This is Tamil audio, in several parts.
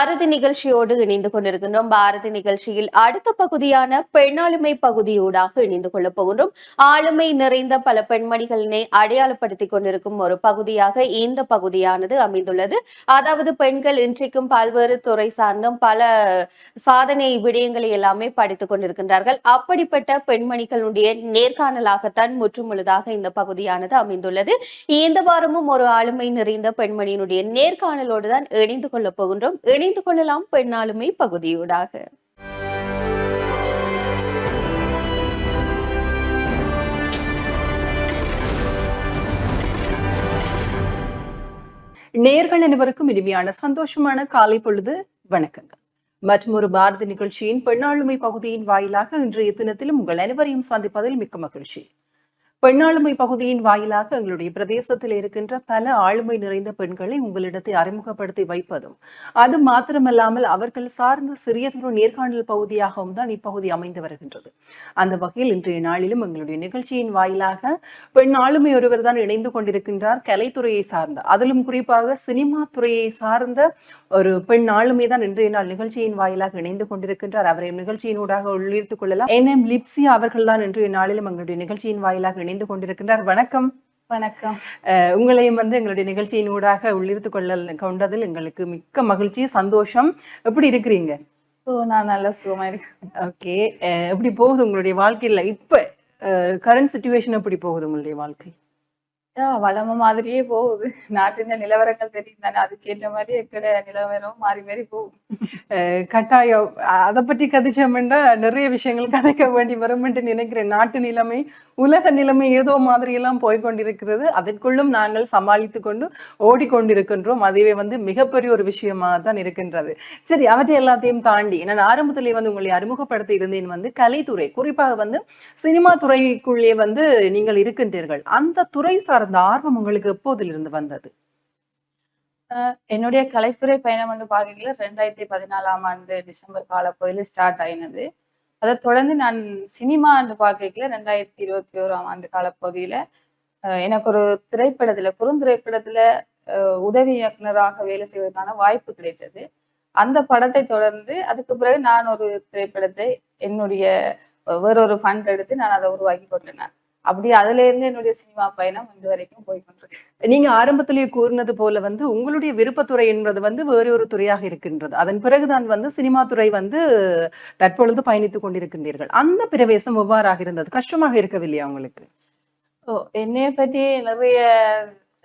பாரதி நிகழ்ச்சியோடு இணைந்து கொண்டிருக்கின்றோம். பாரதி நிகழ்ச்சியில் அடுத்த பகுதியான பெண்ணாளுமை பகுதியூடாக இணைந்து கொள்ளப் போகின்றோம். ஆளுமை நிறைந்த பல பெண்மணிகளினை அடையாளப்படுத்திக் கொண்டிருக்கும் ஒரு பகுதியாக இந்த பகுதியானது அமைந்துள்ளது. அதாவது பெண்கள் இன்றைக்கும் பல்வேறு துறை சார்ந்தும் பல சாதனை விடயங்களை எல்லாமே படித்துக் கொண்டிருக்கின்றார்கள். அப்படிப்பட்ட பெண்மணிகளுடைய நேர்காணலாகத்தான் முற்றுமுழுதாக இந்த பகுதியானது அமைந்துள்ளது. இந்த வாரமும் ஒரு ஆளுமை நிறைந்த பெண்மணியினுடைய நேர்காணலோடு தான் இணைந்து கொள்ளப் போகின்றோம். இணைந்து கொள்ளலாம் பெண்ணாளுமை பகுதியூடாக. நேர்கள் அனைவருக்கும் இனிமையான சந்தோஷமான காலை பொழுது. வணக்கங்கள். மற்றும் ஒரு பாரதி நிகழ்ச்சியின் பெண்ணாளுமை பகுதியின் வாயிலாக இன்றைய தினத்திலும் உங்கள் அனைவரையும் சந்திப்பதில் மிக்க மகிழ்ச்சி. பெண்ணாளுமை பகுதியின் வாயிலாக எங்களுடைய பிரதேசத்தில் இருக்கின்ற பல ஆளுமை நிறைந்த பெண்களை உங்களிடத்தை அறிமுகப்படுத்தி வைப்பதும் அது மாத்திரமல்லாமல் அவர்கள் சார்ந்த சிறியதொரு நேர்காணல் பகுதியாகவும் தான் இப்பகுதி அமைந்து வருகின்றது. அந்த வகையில் இன்றைய நாளிலும் எங்களுடைய நிகழ்ச்சியின் வாயிலாக பெண் ஆளுமை ஒருவர் தான் இணைந்து கொண்டிருக்கின்றார் கலைத்துறையை சார்ந்த அதிலும் குறிப்பாக சினிமா துறையை சார்ந்த ஒரு பெண் ஆளுமை தான் இன்றைய நாள் நிகழ்ச்சியின் வாயிலாக இணைந்து கொண்டிருக்கின்றார். அவரை நிகழ்ச்சியினூடாக உள்ளிருத்துக் கொள்ளலாம். என் எம் லிப்ஸி அவர்கள் தான் இன்றைய நாளிலும் எங்களுடைய நிகழ்ச்சியின் வாயிலாக இணைந்து கொண்டிருக்கின்றார். வணக்கம். வணக்கம். உங்களையும் வந்து எங்களுடைய நிகழ்ச்சியின் ஊடாக உள்ளிருத்து கொள்ள கொண்டதில் எங்களுக்கு மிக்க மகிழ்ச்சி சந்தோஷம். எப்படி இருக்கிறீங்க? ஓ நான் நல்ல சுகமா இருக்கேன் ஓகே. எப்படி போகுது உங்களுடைய வாழ்க்கையில? இப்ப கரண்ட் சுச்சுவேஷன் எப்படி போகுது உங்களுடைய வாழ்க்கை? வளம மாதிரியே போகுது. நாட்டின் நிலவரங்கள் தெரியும் தானே. அதுக்கேற்ற மாதிரி எக்கட நிலவரம் மாறி மாறி போகும். கட்டாயம். அதை பற்றி கதைச்சோம்னா நிறைய விஷயங்கள் கதைக்க வேண்டி வரும் என்று நினைக்கிறேன். நாட்டு நிலைமை உலக நிலைமை ஏதோ மாதிரி எல்லாம் போய்கொண்டிருக்கிறது அதற்குள்ளும் நாங்கள் சமாளித்து கொண்டு ஓடிக்கொண்டிருக்கின்றோம். அதுவே வந்து மிகப்பெரிய ஒரு விஷயமா தான் இருக்கின்றது. சரி அவற்றை எல்லாத்தையும் தாண்டி நான் ஆரம்பத்திலே வந்து உங்களை அறிமுகப்படுத்தி இருந்தேன் வந்து கலைத்துறை. குறிப்பாக வந்து சினிமா துறைக்குள்ளே வந்து நீங்கள் இருக்கின்றீர்கள். அந்த துறை சார்ந்த அந்த ஆர்வம் உங்களுக்கு எப்போதிலிருந்து வந்தது? என்னுடைய கலைத்துறை பயணம் வந்து பார்க்கல ரெண்டாயிரத்தி பதினாலாம் ஆண்டு டிசம்பர் காலப்பகுதியில் ஸ்டார்ட் ஆயினது. அதை தொடர்ந்து நான் சினிமா என்று பார்க்கல ரெண்டாயிரத்தி இருபத்தி ஓராம் ஆண்டு காலப்பகுதியில எனக்கு ஒரு திரைப்படத்துல குறுந்திரைப்படத்துல உதவி இயக்குனராக வேலை செய்வதற்கான வாய்ப்பு கிடைத்தது. அந்த படத்தை தொடர்ந்து அதுக்கு பிறகு நான் ஒரு திரைப்படத்தை என்னுடைய வேறொரு ஃபண்ட் எடுத்து நான் அதை உருவாக்கி கொண்டேன் அப்படி அதுல இருந்து என்னுடைய சினிமா பயணம் இந்த வரைக்கும் போய் கொண்டிருக்கு. நீங்க ஆரம்பத்திலேயே கூறினது போல வந்து உங்களுடைய விருப்பத்துறை என்பது வந்து வேறு ஒரு துறையாக இருக்கின்றது. அதன் பிறகுதான் வந்து சினிமா துறை வந்து தற்பொழுது பயணித்துக் கொண்டிருக்கின்றீர்கள். அந்த பிரவேசம் எவ்வாறாக இருந்தது? கஷ்டமாக இருக்கவில்லையா உங்களுக்கு? ஓ என்னைய பத்தி நிறைய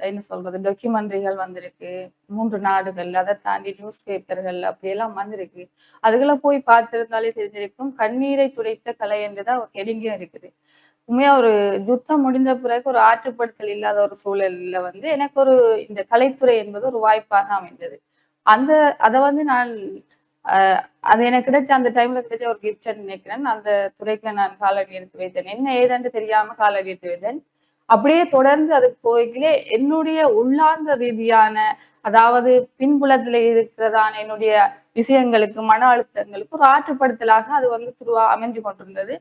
என்ன சொல்றது டாக்குமெண்ட்ரிகள் வந்திருக்கு. மூன்று நாடுகள் அதை தாண்டி நியூஸ் பேப்பர்கள் அப்படியெல்லாம் வந்திருக்கு. அதுகளை போய் பார்த்திருந்தாலே தெரிஞ்சிருக்கும். கண்ணீரை துடைத்த கலை என்றுதான் ஒரு ஹெடிங்கும் இருக்குது. உண்மையா ஒரு யுத்தம் முடிந்த பிறகு ஒரு ஆற்றுப்படுத்தல் இல்லாத ஒரு சூழல்ல வந்து எனக்கு ஒரு இந்த கலைத்துறை என்பது ஒரு வாய்ப்பாக அமைந்தது. அந்த அதை வந்து நான் அது எனக்கு கிடைச்ச அந்த டைம்ல கிடைச்ச ஒரு கிஃப்ட் நினைக்கிறேன். அந்த துறைக்குள்ள நான் காலடி எடுத்து வைத்தேன். என்ன ஏதென்று தெரியாம காலடி எடுத்து வைத்தேன். அப்படியே தொடர்ந்து அதுக்கு போய்களே என்னுடைய உள்ளார்ந்த ரீதியான அதாவது பின்புலத்துல இருக்கிறதான என்னுடைய விஷயங்களுக்கு மன அழுத்தங்களுக்கு ஒரு ஆற்றுப்படுத்தலாக அது வந்து துருவா அமைஞ்சு கொண்டிருந்தது.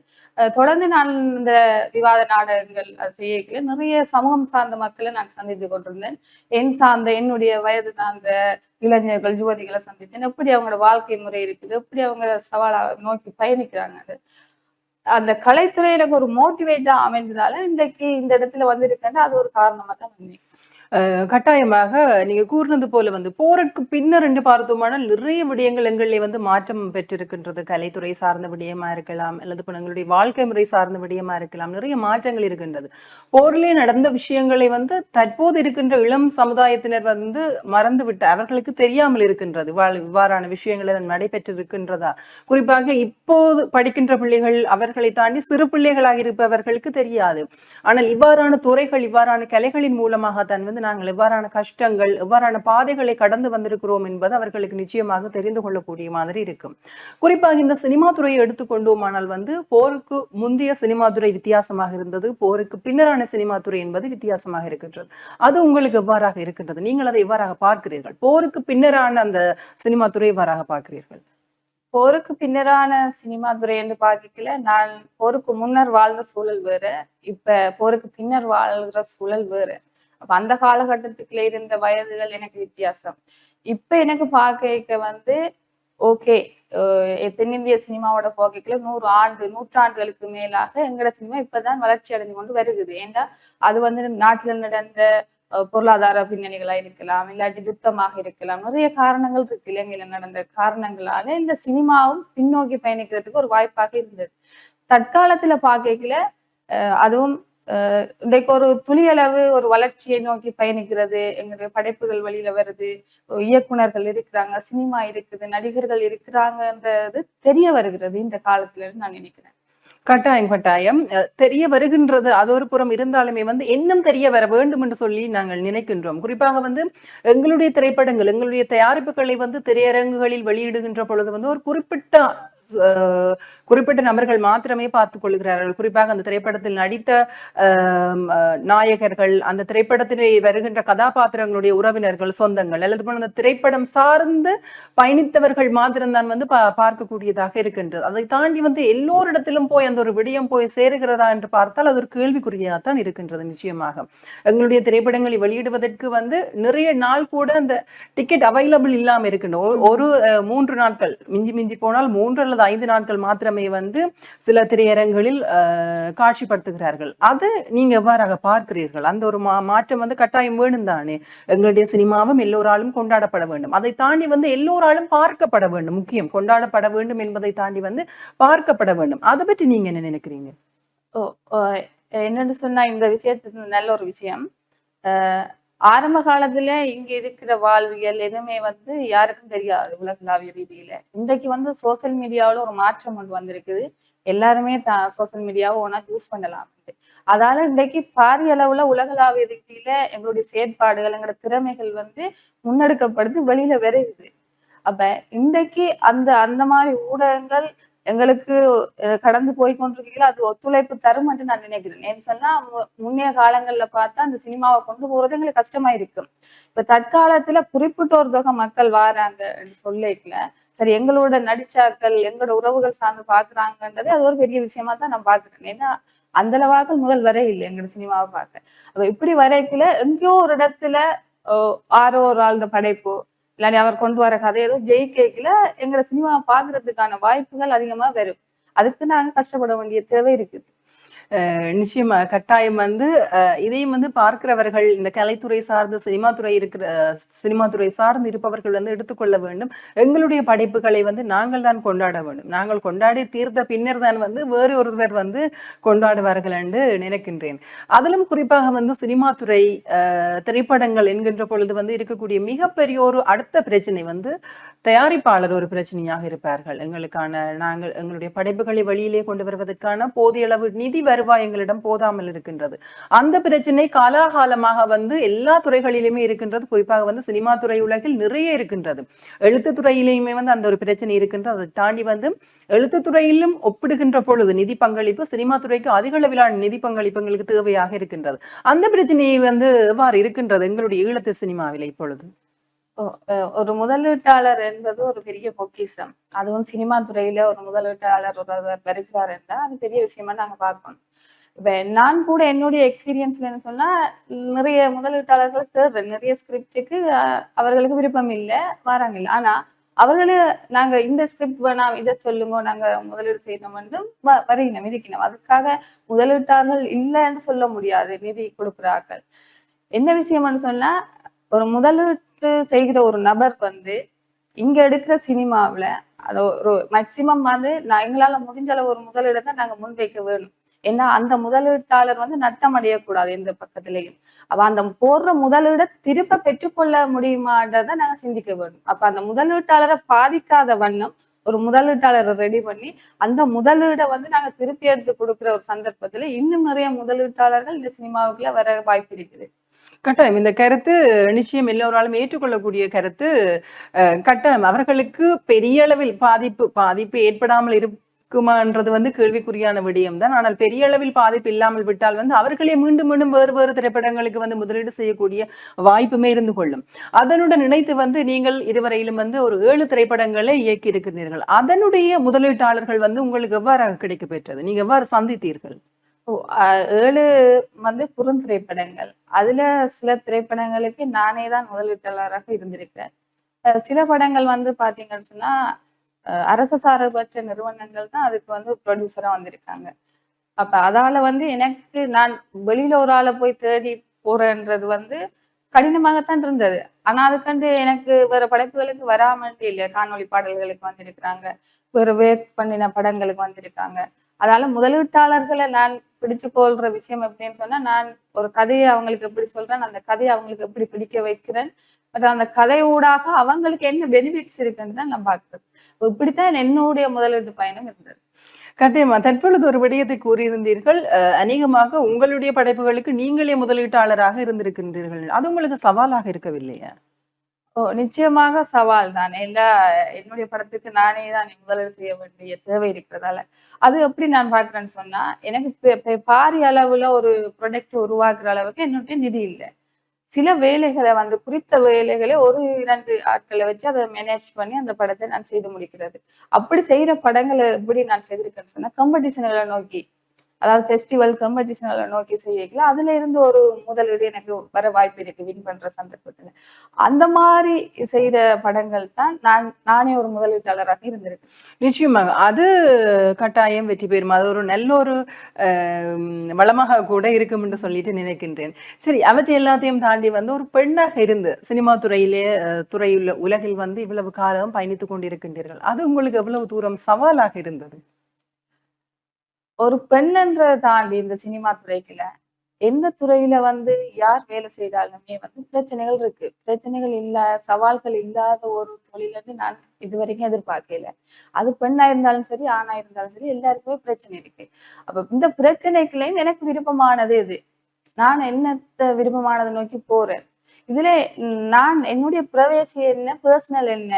தொடர்ந்து நான் இந்த விவாத நாடகங்கள் அது செய்யல நிறைய சமூகம் சார்ந்த மக்களை நான் சந்தித்து கொண்டிருந்தேன். என் சார்ந்த என்னுடைய வயது சார்ந்த இளைஞர்கள் யுவதிகளை சந்தித்தேன். எப்படி அவங்களோட வாழ்க்கை முறை இருக்குது? எப்படி அவங்க சவாலா நோக்கி பயணிக்கிறாங்க? அது அந்த கலைத்துறை எனக்கு ஒரு மோட்டிவேட்டா அமைந்ததால இன்றைக்கு இந்த இடத்துல வந்திருக்கேன். அது ஒரு காரணமா தான் நினைக்கிறேன். கட்டாயமாக நீங்க கூறினது போல வந்து போருக்கு பின்னர் என்று பார்த்தோமானால் நிறைய விடயங்கள் எங்களிலே வந்து மாற்றம் பெற்றிருக்கின்றது. கலைத்துறை சார்ந்த விடயமா இருக்கலாம் அல்லது இப்போ எங்களுடைய வாழ்க்கை முறை சார்ந்த விடயமா இருக்கலாம் நிறைய மாற்றங்கள் இருக்கின்றது. போரிலே நடந்த விஷயங்களை வந்து தற்போது இருக்கின்ற இளம் சமுதாயத்தினர் வந்து மறந்து விட்டு அவர்களுக்கு தெரியாமல் இருக்கின்றது. இவ்வாறான விஷயங்கள் நடைபெற்றிருக்கின்றதா? குறிப்பாக இப்போது படிக்கின்ற பிள்ளைகள் அவர்களை தாண்டி சிறு பிள்ளைகளாக இருப்பவர்களுக்கு தெரியாது. ஆனால் இவ்வாறான துறைகள் இவ்வாறான கலைகளின் மூலமாக தான் வந்து நாங்கள் எவ்வாறான கஷ்டங்கள் எவ்வாறான பாதைகளை கடந்து வந்திருக்கிறோம் என்பது அவர்களுக்கு நிச்சயமாக தெரிந்து கொள்ளக்கூடிய மாதிரி இருக்கும். குறிப்பாக இந்த சினிமா துறையை எடுத்துக்கொண்டோமானால் வந்து போருக்கு முந்தைய சினிமா துறை வித்தியாசமாக இருந்தது போருக்கு பின்னரான சினிமா துறை என்பது வித்தியாசமாக இருக்கின்றது. அது உங்களுக்கு எவ்வாறாக இருக்கின்றது? நீங்கள் அதை எவ்வாறாக பார்க்கிறீர்கள்? போருக்கு பின்னரான அந்த சினிமா துறை எவ்வாறாக பார்க்கிறீர்கள்? போருக்கு பின்னரான சினிமா துறை என்று பார்க்கல நான் போருக்கு முன்னர் வாழ்ந்த சூழல் வேற இப்ப போருக்கு பின்னர் வாழ்கிற சூழல் வேற. அப்ப அந்த காலகட்டத்துக்குள்ள இருந்த வயதுகள் எனக்கு வித்தியாசம். இப்ப எனக்கு பார்க்க வந்து ஓகே தென்னிந்திய சினிமாவோட போக்கைக்குள்ள நூறு ஆண்டு நூற்றாண்டுகளுக்கு மேலாக எங்கட சினிமா இப்பதான் வளர்ச்சி அடைந்து கொண்டு வருகுது. ஏன்னா அது வந்து நாட்டுல நடந்த பொருளாதார பின்னணிகளா இருக்கலாம் இல்லாட்டி யுத்தமாக இருக்கலாம் நிறைய காரணங்கள் இருக்கு இலங்கையில நடந்த காரணங்களால இந்த சினிமாவும் பின்னோக்கி பயணிக்கிறதுக்கு ஒரு வாய்ப்பாக இருந்தது. தற்காலத்துல பாக்கல அதுவும் இன்றைக்கு ஒரு துளியளவு ஒரு வளர்ச்சியை நோக்கி பயணிக்கிறது எங்களுடைய படைப்புகள் வழியில வருது இயக்குனர்கள் இருக்கிறாங்க சினிமா இருக்குது நடிகர்கள் இருக்கிறாங்கன்றது தெரிய வருகிறது இந்த காலத்துல நான் நினைக்கிறேன். கட்டாயம் கட்டாயம். தெரிய வருகின்றது அது ஒரு புறம் இருந்தாலுமே வந்து இன்னும் தெரிய வர வேண்டும் என்று சொல்லி நாங்கள் நினைக்கின்றோம். குறிப்பாக வந்து எங்களுடைய திரைப்படங்கள் எங்களுடைய தயாரிப்புகளை வந்து திரையரங்குகளில் வெளியிடுகின்ற பொழுது வந்து ஒரு குறிப்பிட்ட குறிப்பிட்ட நபர்கள் மாத்திரமே பார்த்துக் கொள்கிறார்கள். குறிப்பாக அந்த திரைப்படத்தில் நடித்த நாயகர்கள் அந்த திரைப்படத்திலே வருகின்ற கதாபாத்திரங்களுடைய உறவினர்கள் சொந்தங்கள் அல்லது போல அந்த திரைப்படம் சார்ந்து பயணித்தவர்கள் மாத்திரம்தான் வந்து பா- பார்க்கக்கூடியதாக இருக்கின்றது. அதை தாண்டி வந்து எல்லோரிடத்திலும் போய் அந்த ஒரு விடயம் போய் சேருகிறதா என்று பார்த்தால் அது ஒரு கேள்விக்குறியாகத்தான் இருக்கின்றது நிச்சயமாக. எங்களுடைய திரைப்படங்களை வெளியிடுவதற்கு வந்து நிறைய நாள் கூட அந்த டிக்கெட் அவைலபிள் இல்லாம இருக்கின்ற ஒரு- ஒரு மூன்று நாட்கள் மிஞ்சி மிஞ்சி போனால் மூன்று அல்லது ஐந்து நாட்கள் மாத்திரமே வந்து சில திரையரங்களில் காட்சிப்படுத்துகிறார்கள். அது நீங்க எவ்வாறாக பார்க்கிறீர்கள்? அந்த ஒரு மா மாற்றம் வந்து கட்டாயம் வேணும் தானே? எங்களுடைய சினிமாவும் எல்லோராலும் கொண்டாடப்பட வேண்டும். அதை தாண்டி வந்து எல்லோராலும் பார்க்கப்பட வேண்டும். முக்கியம் கொண்டாடப்பட வேண்டும் என்பதை தாண்டி வந்து பார்க்கப்பட வேண்டும். அதை பற்றி நீங்க என்ன நினைக்கிறீங்க? ஓ என்னன்னு சொன்னா இந்த விஷயத்துக்கு நல்ல ஒரு விஷயம். ஆரம்ப காலத்துல இங்க இருக்கிற வாழ்வியல் எதுவுமே வந்து யாருக்கும் தெரியாது உலகளாவிய ரீதியில. இன்றைக்கு வந்து சோசியல் மீடியாவில ஒரு மாற்றம் கொண்டு வந்திருக்குது. எல்லாருமே சோசியல் மீடியாவை ஒன்னா யூஸ் பண்ணலாம் அதால இன்றைக்கு பாரிய அளவுல உலகளாவிய ரீதியில எங்களுடைய செயற்பாடுகள் எங்களோட திறமைகள் வந்து முன்னெடுக்கப்படுது வெளியில விரையுது அப்ப இன்றைக்கு அந்த அந்த மாதிரி ஊடகங்கள் எங்களுக்கு கடந்து போய் கொண்டிருக்கீங்களா அது ஒத்துழைப்பு தரும் என்று நான் நினைக்கிறேன். ஏன்னு சொன்னா முன்னைய காலங்கள்ல பார்த்தா அந்த சினிமாவை கொண்டு போறது எங்களுக்கு கஷ்டமா இருக்கும் இப்ப தற்காலத்துல குறிப்பிட்ட ஒரு தொகை மக்கள் வாராங்க சொல்லிக்கல. சரி எங்களோட நடிச்சாக்கள் எங்களோட உறவுகள் சார்ந்து பாக்குறாங்கன்றது அது ஒரு பெரிய விஷயமா தான் நான் பாக்குறேன் ஏன்னா அந்த அளவாக்கள் முதல் வரை இல்லை எங்களோட சினிமாவை பார்க்க. அப்ப இப்படி வரைக்கல எங்கேயோ ஒரு இடத்துல ஆரோ ஒரு ஆளோட படைப்பு இல்லாட்டி அவர் கொண்டு வர கதை ஏதோ ஜெயிக்கல எங்களை சினிமா பாக்குறதுக்கான வாய்ப்புகள் அதிகமா வரும். அதுக்கு நாங்க கஷ்டப்பட வேண்டிய தேவை இருக்குது. நிச்சயமா கட்டாயம் வந்து இதையும் வந்து பார்க்கிறவர்கள் இந்த கலைத்துறை சார்ந்து சினிமா துறை இருக்கிற சினிமா துறை சார்ந்து இருப்பவர்கள் வந்து எடுத்துக்கொள்ள வேண்டும். எங்களுடைய படைப்புகளை வந்து நாங்கள் தான் கொண்டாட வேண்டும். நாங்கள் கொண்டாடி தீர்த்த பின்னர் தான் வந்து வேறு ஒருவர் வந்து கொண்டாடுவார்கள் என்று நினைக்கின்றேன். அதிலும் குறிப்பாக வந்து சினிமா துறை திரைப்படங்கள் என்கின்ற பொழுது வந்து இருக்கக்கூடிய மிகப்பெரிய ஒரு அடுத்த பிரச்சனை வந்து தயாரிப்பாளர் ஒரு பிரச்சனையாக இருப்பார்கள். எங்களுக்கான நாங்கள் எங்களுடைய படைப்புகளை வெளியிலே கொண்டு வருவதற்கான போதிய அளவு நிதி வருவாய் எங்களிடம் போதாமல் இருக்கின்றது. அந்த பிரச்சனை காலாகாலமாக வந்து எல்லா துறைகளிலுமே இருக்கின்றது. குறிப்பாக வந்து சினிமா துறை உலகில் நிறைய இருக்கின்றது. எழுத்து துறையிலையுமே வந்து அந்த ஒரு பிரச்சனை இருக்கின்றது. அதை தாண்டி வந்து எழுத்து துறையிலும் ஒப்பிடுகின்ற பொழுது நிதி பங்களிப்பு சினிமா துறைக்கு அதிக அளவிலான நிதி பங்களிப்பு எங்களுக்கு தேவையாக இருக்கின்றது. அந்த பிரச்சனையை வந்து எவ்வாறு இருக்கின்றது எங்களுடைய ஈழத்து சினிமாவில் இப்பொழுது? ஒரு முதலீட்டாளர் என்பது ஒரு பெரிய பொக்கிஷம். அதுவும் சினிமா துறையில ஒரு முதலீட்டாளர் ஒருவர் வருகிறார் என்றால் அது பெரிய விஷயமா நாங்க பார்க்கணும். இப்ப நான் கூட என்னுடைய எக்ஸ்பீரியன்ஸ்ல என்ன சொன்னா நிறைய முதலீட்டாளர்கள் தேர்றேன் நிறைய ஸ்கிரிப்டுக்கு அவர்களுக்கு விருப்பம் இல்லை வராங்க இல்லை. ஆனா அவர்களே நாங்க இந்த ஸ்கிரிப்ட் வேணாம் இதை சொல்லுங்க நாங்க முதலீடு செய்யணும் என்று வ- வருகினோம் இருக்கணும் அதுக்காக முதலீட்டாளர்கள் இல்லைன்னு சொல்ல முடியாது நிதி கொடுக்குறார்கள். என்ன விஷயம்னு சொன்னா ஒரு முதலீட்டு செய்கிற ஒரு நபர் வந்து இங்க எடுக்கிற சினிமாவுல அது ஒரு மேக்சிமம் வந்து நான் எங்களால முடிஞ்ச அளவு ஒரு முதலீடை நாங்க முன்வைக்க வேணும். ஏன்னா அந்த முதலீட்டாளர் வந்து நட்டம் அடையக்கூடாது எந்த பக்கத்திலையும். அப்ப அந்த போடுற முதலீடை திருப்ப பெற்றுக்கொள்ள முடியுமான்றதை நாங்க சிந்திக்க வேண்டும் அப்ப அந்த முதலீட்டாளரை பாதிக்காத வண்ணம் ஒரு முதலீட்டாளரை ரெடி பண்ணி அந்த முதலீடை வந்து நாங்க திருப்பி எடுத்து கொடுக்கிற ஒரு சந்தர்ப்பத்துல இன்னும் நிறைய முதலீட்டாளர்கள் இந்த சினிமாவுக்குள்ள வர வாய்ப்பு இருக்குது. கட்டாயம். இந்த கருத்து நிச்சயம் எல்லோராலும் ஏற்றுக்கொள்ளக்கூடிய கருத்து கட்டாயம். அவர்களுக்கு பெரிய அளவில் பாதிப்பு பாதிப்பு ஏற்படாமல் இருக்குமான்றது வந்து கேள்விக்குறியான விடயம் தான். ஆனால் பெரிய அளவில் பாதிப்பு இல்லாமல் விட்டால் வந்து அவர்களே மீண்டும் மீண்டும் வேறு வேறு திரைப்படங்களுக்கு வந்து முதலீடு செய்யக்கூடிய வாய்ப்புமே இருந்து கொள்ளும். அதனுடன் இணைத்து வந்து நீங்கள் இதுவரையிலும் வந்து ஒரு ஏழு திரைப்படங்களை இயக்கி இருக்கிறீர்கள் அதனுடைய முதலீட்டாளர்கள் வந்து உங்களுக்கு எவ்வாறாக கிடைக்க பெற்றது நீங்க எவ்வாறு சந்தித்தீர்கள்? ஏழு வந்து குறுந்திரைப்படங்கள் அதுல சில திரைப்படங்களுக்கு நானே தான் முதலீட்டாளராக இருந்திருக்கிறேன். சில படங்கள் வந்து பாத்தீங்கன்னு சொன்னா அரசு சார்பற்ற நிறுவனங்கள் தான் அதுக்கு வந்து ப்ரொடியூசரா வந்திருக்காங்க. அப்ப அதால வந்து எனக்கு நான் வெளியில ஒரு ஆளை போய் தேடி போறேன்றது வந்து கடினமாகத்தான் இருந்தது. ஆனா அதுக்கண்டு எனக்கு வேற படைப்புகளுக்கு வராமட்டே இல்லை. காணொளி பாடல்களுக்கு வந்திருக்கிறாங்க. வேற வேக் பண்ணின படங்களுக்கு வந்திருக்காங்க. அதால முதலீட்டாளர்களை நான் பிடிச்சு கொள்ற விஷயம் எப்படின்னு சொன்னா நான் ஒரு கதையை அவங்களுக்கு எப்படி சொல்றேன் அந்த கதையை அவங்களுக்கு எப்படி பிடிக்க வைக்கிறேன் பட் அந்த கதை ஊடாக அவங்களுக்கு என்ன பெனிஃபிட்ஸ் இருக்குன்னு தான் நான் பார்க்குறது. இப்படித்தான் என்னுடைய முதலீட்டு பயணம் இருந்தது. கட்டாயமா தற்பொழுது ஒரு விடயத்தை கூறியிருந்தீர்கள். அநேகமாக உங்களுடைய படைப்புகளுக்கு நீங்களே முதலீட்டாளராக இருந்திருக்கின்றீர்கள். அது உங்களுக்கு சவாலாக இருக்கவில்லையா? ஓ நிச்சயமாக சவால் தான். எல்லா என்னுடைய படத்துக்கு நானே தான் முதலீடு செய்ய வேண்டிய தேவை இருக்கிறதால. அது எப்படி நான் பாக்குறேன்னு சொன்னா எனக்கு பெ- பாரிய அளவுல ஒரு ப்ரொடக்ட் உருவாக்குற அளவுக்கு என்னுடைய நிதி இல்லை. சில வேலைகளை வந்து குறித்த வேலைகளை ஒரு இரண்டு ஆட்களை வச்சு அதை மேனேஜ் பண்ணி அந்த படத்தை நான் செய்து முடிக்கிறது. அப்படி செய்யற படங்களை எப்படி நான் செய்திருக்கேன்னு சொன்னா காம்படிஷன்களை நோக்கி அதாவது ஃபெஸ்டிவல் காம்படிஷன்களை நோக்கி செய்யல அதுல இருந்து ஒரு முதலீடு எனக்கு வர வாய்ப்பு இருக்கு வின் பண்ற சந்தர்ப்பத்துல. அந்த மாதிரி செய்த படங்கள் தான் நான் நானே ஒரு முதலீட்டாளராக இருந்திருக்கேன். நிச்சயமாக. அது கட்டாயம் வெற்றி பெறும். அது ஒரு நல்ல ஒரு அஹ், வளமாக கூட இருக்கும் என்று சொல்லிட்டு நினைக்கின்றேன். சரி அவற்றை எல்லாத்தையும் தாண்டி வந்து ஒரு பெண்ணாக இருந்து சினிமா துறையிலே துறையுள்ள உலகில் வந்து இவ்வளவு காலம் பயணித்துக் கொண்டிருக்கின்றீர்கள். அது உங்களுக்கு எவ்வளவு தூரம் சவாலாக இருந்தது? ஒரு பெண்ன்றதை தாண்டி இந்த சினிமா துறைக்குல எந்த துறையில வந்து யார் வேலை செய்தாலுமே வந்து பிரச்சனைகள் இருக்கு. பிரச்சனைகள் இல்ல சவால்கள் இல்லாத ஒரு தொழிலன்னு நான் இது வரைக்கும் எதிர்பார்க்கல. அது பெண்ணா இருந்தாலும் சரி ஆணா இருந்தாலும் சரி எல்லாருக்குமே பிரச்சனை இருக்கு. அப்ப இந்த பிரச்சனைக்குள்ளேயும் எனக்கு விருப்பமானது இது நான் என்னத்த விருப்பமானதை நோக்கி போறேன்? இதுல நான் என்னுடைய பிரவேசி என்ன பர்சனல் என்ன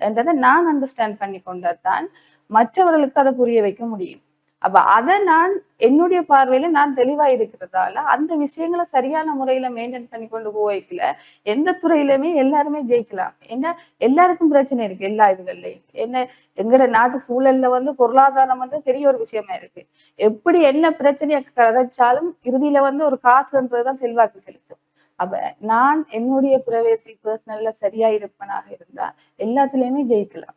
என்றதை நான் அண்டர்ஸ்டாண்ட் பண்ணி கொண்டதான் மற்றவர்களுக்கு அதை புரிய வைக்க முடியும். அப்ப அதை நான் என்னுடைய பார்வையில நான் தெளிவா இருக்கிறதால அந்த விஷயங்களை சரியான முறையில மெயின்டைன் பண்ணி கொண்டு போய்க்கல எந்த துறையிலுமே எல்லாருமே ஜெயிக்கலாம். ஏன்னா எல்லாருக்கும் பிரச்சனை இருக்கு எல்லா இதுகள்லயும். என்ன? எங்கட நாட்டு சூழல்ல வந்து பொருளாதாரம் வந்து பெரிய ஒரு விஷயமா இருக்கு. எப்படி என்ன பிரச்சனையை கதைச்சாலும் இறுதியில வந்து ஒரு காசுன்றதுதான் செல்வாக்கு செலுத்தும். அப்ப நான் என்னுடைய பிரவேசி பர்சனல்ல சரியா இருப்பனாக இருந்தா எல்லாத்துலயுமே ஜெயிக்கலாம்.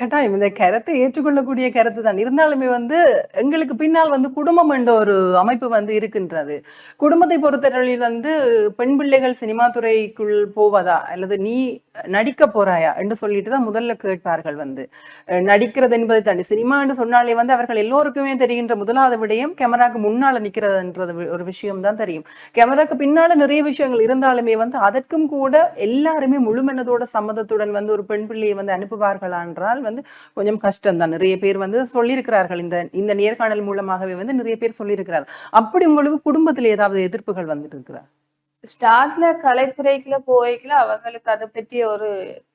கட்டாயம். இந்த கருத்தை ஏற்றுக்கொள்ளக்கூடிய கருத்து தான். இருந்தாலுமே வந்து எங்களுக்கு பின்னால் வந்து குடும்பம் என்ற ஒரு அமைப்பு வந்து இருக்கின்றது. குடும்பத்தை பொறுத்தவரையில் வந்து பெண் பிள்ளைகள் சினிமா துறைக்குள் போவதா? அல்லது நீ நடிக்க போறாயா என்று சொல்லிட்டு தான் முதல்ல கேட்பார்கள் வந்து. நடிக்கிறது என்பதை தாண்டி சினிமா என்று சொன்னாலே வந்து அவர்கள் எல்லோருக்குமே தெரிகின்ற முதலாவது விடயம் கேமராக்கு முன்னால நிக்கிறதுன்றது ஒரு விஷயம் தான் தெரியும். கேமராக்கு பின்னால நிறைய விஷயங்கள் இருந்தாலுமே வந்து அதற்கும் கூட எல்லாருமே முழுமனதோட சம்மதத்துடன் வந்து ஒரு பெண் பிள்ளையை வந்து அனுப்புவார்களா என்றால் வந்து கொஞ்சம் கஷ்டம் தான் நிறைய பேர் வந்து சொல்லியிருக்கிறார்கள். இந்த இந்த நேர்காணல் மூலமாகவே வந்து நிறைய பேர் சொல்லியிருக்கிறார்கள் அப்படி உங்களுக்கு குடும்பத்தில் ஏதாவது எதிர்ப்புகள் வந்துட்டு இருக்கிறார் ஸ்டார்ட்ல கலைத்துறைக்குள்ள போய்க்கல அவங்களுக்கு அதை பற்றி ஒரு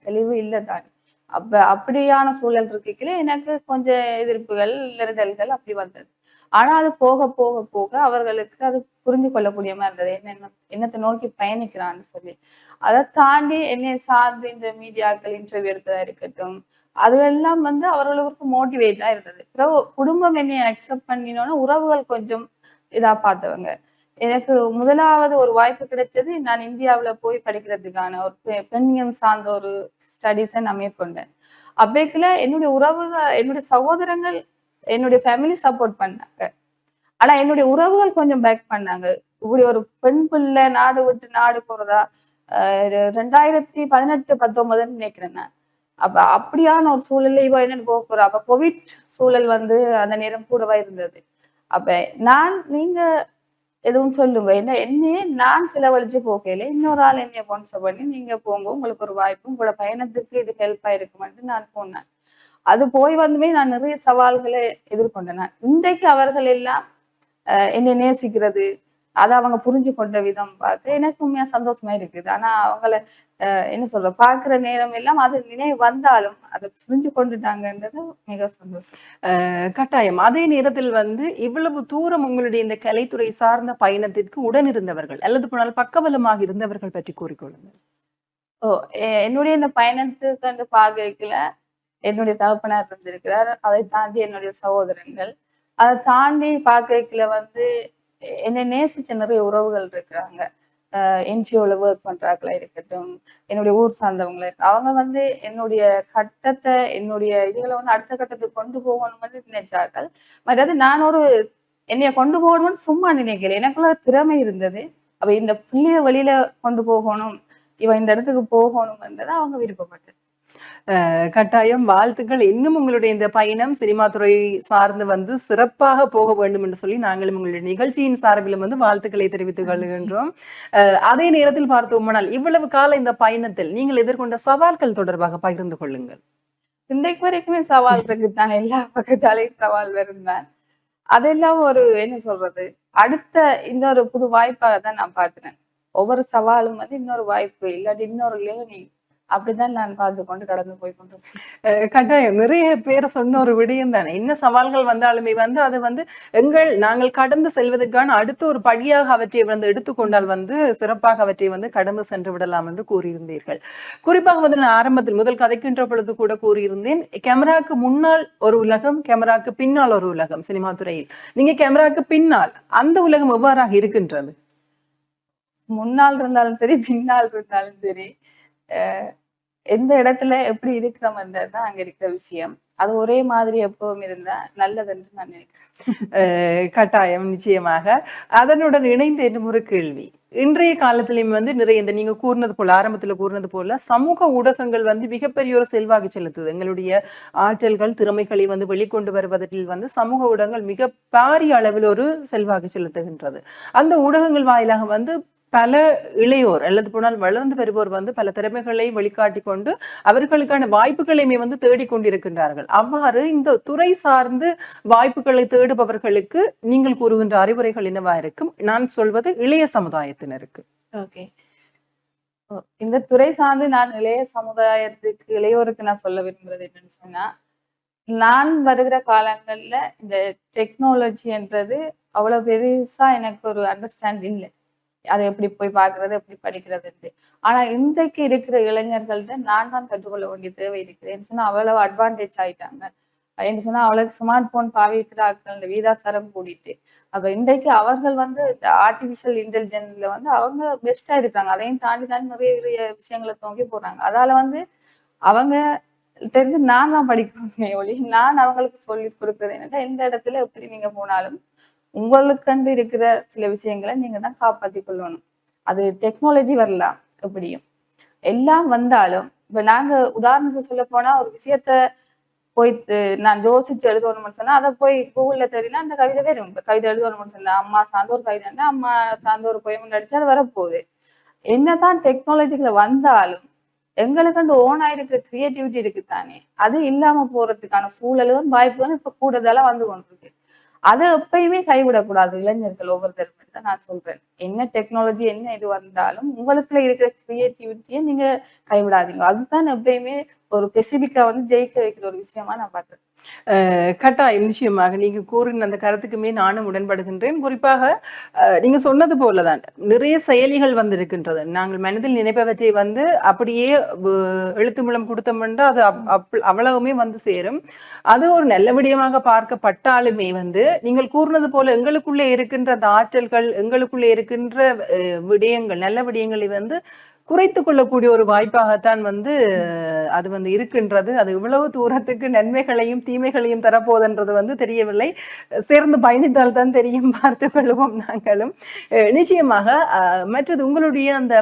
தெளிவு இல்லை தானே. அப்ப அப்படியான சூழல் இருக்கைக்குள்ள எனக்கு கொஞ்சம் எதிர்ப்புகள் நெருடல்கள் அப்படி வந்தது. ஆனா அது போக போக போக அவர்களுக்கு அது புரிஞ்சு கொள்ளக்கூடிய மாதிரி இருந்தது. என்ன என்னத்தை நோக்கி பயணிக்கிறான்னு சொல்லி. அதை தாண்டி என்னை சார்ந்து இந்த மீடியாக்கள் இன்டர்வியூ எடுத்ததா இருக்கட்டும் அது எல்லாம் வந்து அவர்களுக்கு மோட்டிவேட்டா இருந்தது. பிறகு குடும்பம் என்னை அக்செப்ட் பண்ணினோன்னா உறவுகள் கொஞ்சம் இதா பார்த்தவங்க. எனக்கு முதலாவது ஒரு வாய்ப்பு கிடைச்சது நான் இந்தியாவுல போய் படிக்கிறதுக்கான ஒரு பெண்ணியம் சார்ந்த ஒரு ஸ்டடீஸை நான் மேற்கொண்டேன். அப்பேக்கில் என்னுடைய உறவுகள் என்னுடைய சகோதரங்கள் என்னுடைய ஃபேமிலி சப்போர்ட் பண்ணாங்க. ஆனா என்னுடைய உறவுகள் கொஞ்சம் பேக் பண்ணாங்க. இப்படி ஒரு பெண் பிள்ளை நாடு விட்டு நாடு போறதா ரெ- ரெண்டாயிரத்தி பதினெட்டு பத்தொன்பதுன்னு நினைக்கிறேன் நான். அப்ப அப்படியான ஒரு சூழல்ல இவ என்னன்னு போக போறா. அப்ப கோவிட் சூழல் வந்து அந்த நேரம் கூடவா இருந்தது. அப்ப நான் நீங்க எதுவும் சொல்லுங்க. என்ன என்னையே நான் செலவழிச்சு போகையில இன்னொரு ஆள் என்னைய ஸ்பான்சர் பண்ணி நீங்க போங்க உங்களுக்கு ஒரு வாய்ப்பு உங்களோட பயணத்துக்கு இது ஹெல்ப் ஆயிருக்குமென்ட்டு நான் போனேன். அது போய் வந்துமே நான் நிறைய சவால்களை எதிர்கொண்டேன். இன்றைக்கு அவர்கள் எல்லாம் என்னை நேசிக்கிறது அதை அவங்க புரிஞ்சு கொண்ட விதம் பார்த்து எனக்கு உண்மையா சந்தோஷமா இருக்குது. ஆனா அவங்கள என்ன சொல்ற பாக்குற நேரம் எல்லாம் அது நினைவு வந்தாலும் அதை புரிஞ்சு கொண்டுட்டாங்கன்றது மிக சந்தோஷம். கட்டாயம். அதே நேரத்தில் வந்து இவ்வளவு தூரம் உங்களுடைய இந்த கலைத்துறை சார்ந்த பயணத்திற்கு உடன் இருந்தவர்கள் அல்லது போனால் பக்கபலமாக இருந்தவர்கள் பற்றி கூறிக்கொள்ளுங்கள். ஓ என்னுடைய இந்த பயணத்துக்கு பார்க்கல என்னுடைய தகப்பனார் இருந்திருக்கிறார் அதை தாண்டி என்னுடைய சகோதரங்கள் அதை தாண்டி பார்க்கல வந்து என்னை நேசிச்ச நிறைய உறவுகள் இருக்கிறாங்க. என்ஜிஓல ஒர்க் பண்றாங்களா இருக்கட்டும் என்னுடைய ஊர் சார்ந்தவங்களா இருக்கட்டும் அவங்க வந்து என்னுடைய கட்டத்தை என்னுடைய இதுகளை வந்து அடுத்த கட்டத்துக்கு கொண்டு போகணும்னு நினைச்சார்கள். மற்றது நான் ஒரு என்னைய கொண்டு போகணும்னு சும்மா நினைக்கல. எனக்குள்ள திறமை இருந்தது. அப்ப இந்த புள்ளிய வழியில கொண்டு போகணும் இவன் இந்த இடத்துக்கு போகணும்ன்றது அவங்க விருப்பப்பட்டது. கட்டாயம் வாழ்த்துக்கள். இன்னும் உங்களுடைய இந்த பயணம் சினிமா துறை சார்ந்து வந்து சிறப்பாக போக வேண்டும் என்று சொல்லி நாங்களும் உங்களுடைய நிகழ்ச்சியின் சார்பிலும் வந்து வாழ்த்துக்களை தெரிவித்துக் கொள்கின்றோம். அதே நேரத்தில் பார்த்தோமானால் இவ்வளவு கால இந்த பயணத்தில் நீங்கள் எதிர்கொண்ட சவால்கள் தொடர்பாக பகிர்ந்து கொள்ளுங்கள். இன்றைக்கு வரைக்குமே சவால் இருக்குதான் எல்லா பக்கத்தாலையும் சவால் வருந்தான் அதெல்லாம் ஒரு என்ன சொல்றது அடுத்த இன்னொரு புது வாய்ப்பாக தான் நான் பார்க்கிறேன். ஒவ்வொரு சவாலும் வந்து இன்னொரு வாய்ப்பு இல்லாட்டி இன்னொரு லேர்னிங். அப்படிதான் நான் பார்த்து கொண்டு கடந்து போய் கொண்டு கட்டாயம். நிறைய பேர் சொன்ன ஒரு விடயம் தானே. என்ன சவால்கள் வந்தாலுமே வந்து அது வந்து எங்கள் நாங்கள் கடந்து செல்வதற்கான அடுத்த ஒரு படியாக அவற்றை வந்து எடுத்துக்கொண்டால் வந்து சிறப்பாக அவற்றை வந்து கடந்து சென்று விடலாம் என்று கூறியிருந்தீர்கள். குறிப்பாக வந்து நான் ஆரம்பத்தில் முதல் கதைக்கின்ற பொழுது கூட கூறியிருந்தேன் கேமராக்கு முன்னால் ஒரு உலகம் கேமராக்கு பின்னால் ஒரு உலகம் சினிமா துறையில். நீங்க கேமராக்கு பின்னால் அந்த உலகம் எவ்வாறாக இருக்கின்றது? முன்னால் இருந்தாலும் சரி பின்னால் இருந்தாலும் சரி. எந்த இடத்துல எப்படி இருக்கிறோம்ன்றது தான் அங்க இருக்கிற விஷயம். அது ஒரே மாதிரி எப்பவும் இருந்தா நல்லதுன்னு நான் நினைக்கிறேன். அஹ் கட்டாயம் நிச்சயமாக. அதனுடன் இணைந்த இன்னும் ஒரு கேள்வி. இன்றைய காலத்திலையும் வந்து நிறைய இந்த நீங்க கூறினது போல ஆரம்பத்துல கூறினது போல சமூக ஊடகங்கள் வந்து மிகப்பெரிய ஒரு செல்வாக்கு செலுத்துது. எங்களுடைய ஆற்றல்கள் திறமைகளை வந்து வெளிக்கொண்டு வருவதில் வந்து சமூக ஊடகங்கள் மிக பாரிய அளவில் ஒரு செல்வாக்கு செலுத்துகின்றது. அந்த ஊடகங்கள் வாயிலாக வந்து பல இளையோர் அல்லது போனால் வளர்ந்து வருவோர் வந்து பல திறமைகளை வெளிக்காட்டி கொண்டு அவர்களுக்கான வாய்ப்புகளையுமே வந்து தேடிக்கொண்டிருக்கின்றார்கள். அவ்வாறு இந்த துறை சார்ந்து வாய்ப்புகளை தேடுபவர்களுக்கு நீங்கள் கூறுகின்ற அறிவுரைகள் என்னவா இருக்கும்? நான் சொல்வது இளைய சமுதாயத்தினருக்கு. ஓகே. இந்த துறை சார்ந்து நான் இளைய சமுதாயத்துக்கு இளையோருக்கு நான் சொல்ல விரும்புறது என்னன்னு சொன்னா நான் வருகிற காலங்கள்ல இந்த டெக்னாலஜின்றது அவ்வளவு பெருசா எனக்கு ஒரு அண்டர்ஸ்டாண்ட் இல்லை. அதை எப்படி போய் பார்க்கறது எப்படி படிக்கிறதுன்ட்டு ஆனா இன்றைக்கு இருக்கிற இளைஞர்கள்ட்ட நான் தான் கற்றுக்கொள்ள வேண்டிய தேவை இருக்குதுன்னு சொன்னால் சொன்னா அவ்வளவு அட்வான்டேஜ் ஆயிட்டாங்க. என்று சொன்னா அவளுக்கு ஸ்மார்ட் போன் பாவிக்கிறார்கள் இந்த வீதாசாரம் கூடிட்டு. அப்ப இன்றைக்கு அவர்கள் வந்து இந்த ஆர்டிபிஷியல் இன்டெலிஜென்ஸ்ல வந்து அவங்க பெஸ்டா இருக்காங்க அதையும் தாண்டி தாண்டி நிறைய நிறைய விஷயங்களை தோங்கி போறாங்க. அதால வந்து அவங்க தெரிஞ்சு நான் தான் படிக்கணுமே ஒளி நான் அவங்களுக்கு சொல்லி கொடுக்குறது என்னன்னா எந்த இடத்துல எப்படி நீங்க போனாலும் உங்களுக்கண்டு இருக்கிற சில விஷயங்களை நீங்க தான் காப்பாத்தி கொள்ளணும். அது டெக்னாலஜி வரலாம் எப்படியும். எல்லாம் வந்தாலும் இப்ப நாங்க உதாரணத்துக்கு சொல்ல போனா ஒரு விஷயத்த போய் நான் யோசிச்சு எழுதணும்னு சொன்னா அதை போய் கூகுள்ல தேடினா அந்த கவிதை வரும் இப்ப கவிதை எழுதணும்னு சொன்னா அம்மா சார்ந்த ஒரு கவிதைன்னா அம்மா சார்ந்த ஒரு பொயமன் அடிச்சு அது வரப்போகுது. என்னதான் டெக்னாலஜிகளை வந்தாலும் எங்களுக்குண்டு ஓனா இருக்கிற கிரியேட்டிவிட்டி இருக்கு தானே அது இல்லாம போறதுக்கான சூழலும் வாய்ப்புகளும் இப்ப கூடுதலா வந்து கொண்டிருக்கு. அதை எப்பயுமே கைவிடக்கூடாது இளைஞர்கள் ஒவ்வொருத்தரும் தான் நான் சொல்றேன். என்ன டெக்னாலஜி என்ன இது வந்தாலும் உங்களுக்குள்ள இருக்கிற கிரியேட்டிவிட்டியை நீங்க கைவிடாதீங்க. அதுதான் எப்பயுமே ஒரு பெசிபிக்கா வந்து ஜெயிக்க வைக்கிற ஒரு விஷயமா நான் பாக்குறேன் கட்டாயம் நிச்சயமாக. நீங்க கூறின அந்த கருத்துக்குமே நானும் உடன்படுகின்றேன். குறிப்பாக நீங்க சொன்னது போலதான் நிறைய செயலிகள் வந்திருக்கின்றது. நாங்கள் மனதில் நினைப்பவற்றை வந்து அப்படியே எழுத்து மூலம் கொடுத்தோம்னா அது அவ்வளவுமே வந்து சேரும். அது ஒரு நல்ல விடயமாக பார்க்கப்பட்டாலுமே வந்து நீங்கள் கூறினது போல எங்களுக்குள்ளே இருக்கின்ற அந்த ஆற்றல்கள் எங்களுக்குள்ளே இருக்கின்ற விடயங்கள் நல்ல விடயங்களை வந்து குறைத்து கொள்ளக்கூடிய ஒரு வாய்ப்பாகத்தான் வந்து அது வந்து இருக்கின்றது. அது இவ்வளவு தூரத்துக்கு நன்மைகளையும் தீமைகளையும் தரப்போதுன்றது வந்து தெரியவில்லை. சேர்ந்து பயணித்தால் தான் தெரியும் பார்த்து கொள்வோம் நாங்களும். அஹ், நிச்சயமாக அஹ், மற்றது உங்களுடைய அந்த